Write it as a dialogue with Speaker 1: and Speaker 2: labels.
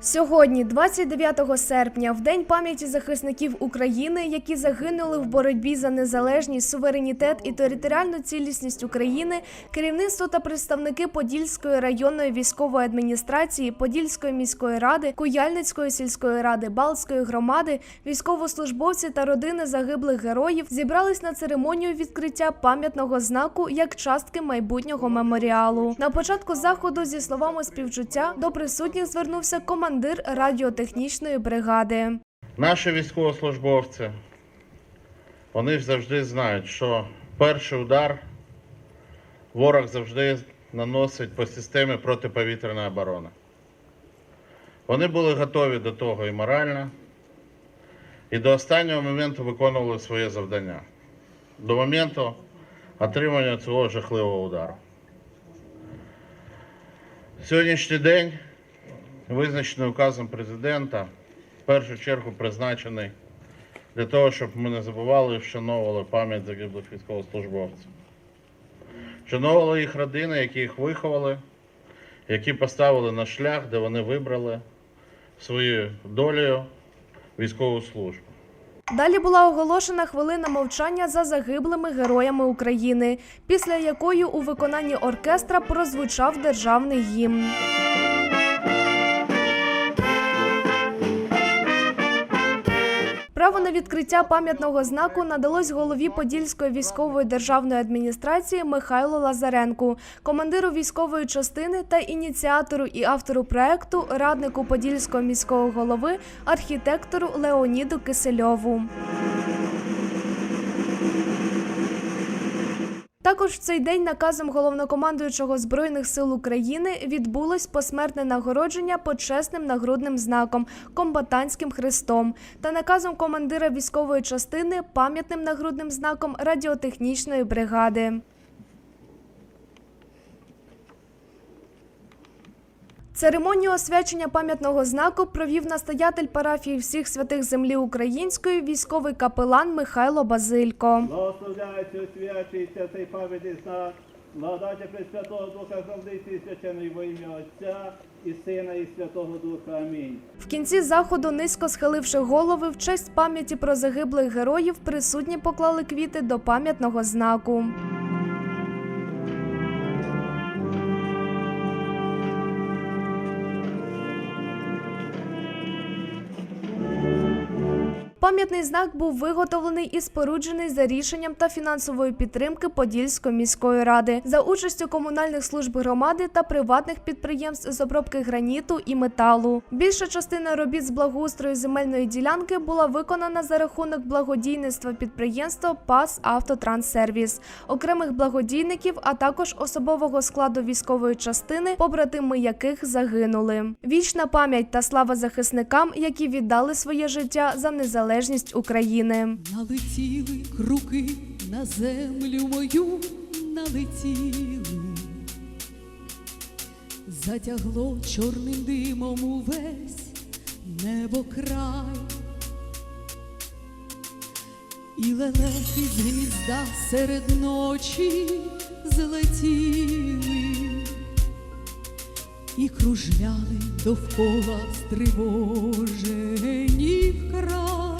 Speaker 1: Сьогодні, 29 серпня, в день пам'яті захисників України, які загинули в боротьбі за незалежність, суверенітет і територіальну цілісність України, керівництво та представники Подільської районної військової адміністрації, Подільської міської ради, Куяльницької сільської ради, Балтської громади, військовослужбовці та родини загиблих героїв зібрались на церемонію відкриття пам'ятного знаку як частки майбутнього меморіалу. На початку заходу зі словами співчуття до присутніх звернувся командир радіотехнічної бригади.
Speaker 2: Наші військовослужбовці, вони завжди знають, що перший удар ворог завжди наносить по системі протиповітряної оборони. Вони були готові до того і морально, і до останнього моменту виконували своє завдання. До моменту отримання цього жахливого удару. Сьогоднішній день визначений указом президента, в першу чергу призначений для того, щоб ми не забували і вшановували пам'ять загиблих військовослужбовців. Вшановували їх родини, які їх виховали, які поставили на шлях, де вони вибрали свою долею військову службу.
Speaker 1: Далі була оголошена хвилина мовчання за загиблими героями України, після якої у виконанні оркестра прозвучав державний гімн. Право на відкриття пам'ятного знаку надалось голові Подільської військової державної адміністрації Михайлу Лазаренку, командиру військової частини та ініціатору і автору проекту, раднику Подільського міського голови, архітектору Леоніду Кисельову. Також в цей день наказом головнокомандуючого збройних сил України відбулось посмертне нагородження почесним нагрудним знаком комбатантським хрестом та наказом командира військової частини пам'ятним нагрудним знаком радіотехнічної бригади. Церемонію освячення пам'ятного знаку провів настоятель парафії всіх святих землі української військовий капелан Михайло Базилько.
Speaker 3: Благословляється, освячується цей пам'ятний знак, благодаті Пресвятого Духа завжди свячений во ім'я Отця і Сина, і Святого Духа. Амінь.
Speaker 1: В кінці заходу, низько схиливши голови, в честь пам'яті про загиблих героїв, присутні поклали квіти до пам'ятного знаку. Пам'ятний знак був виготовлений і споруджений за рішенням та фінансової підтримки Подільської міської ради за участю комунальних служб громади та приватних підприємств з обробки граніту і металу. Більша частина робіт з благоустрою земельної ділянки була виконана за рахунок благодійництва підприємства ПАС Автотранссервіс, окремих благодійників, а також особового складу військової частини, побратими яких загинули. Вічна пам'ять та слава захисникам, які віддали своє життя за незалежність України.
Speaker 4: Налетіли круки на землю мою, налетіли, затягло чорним димом увесь небо край, і лелеки з гнізда серед ночі злетіли і кружляли довкола стривожені вкрай.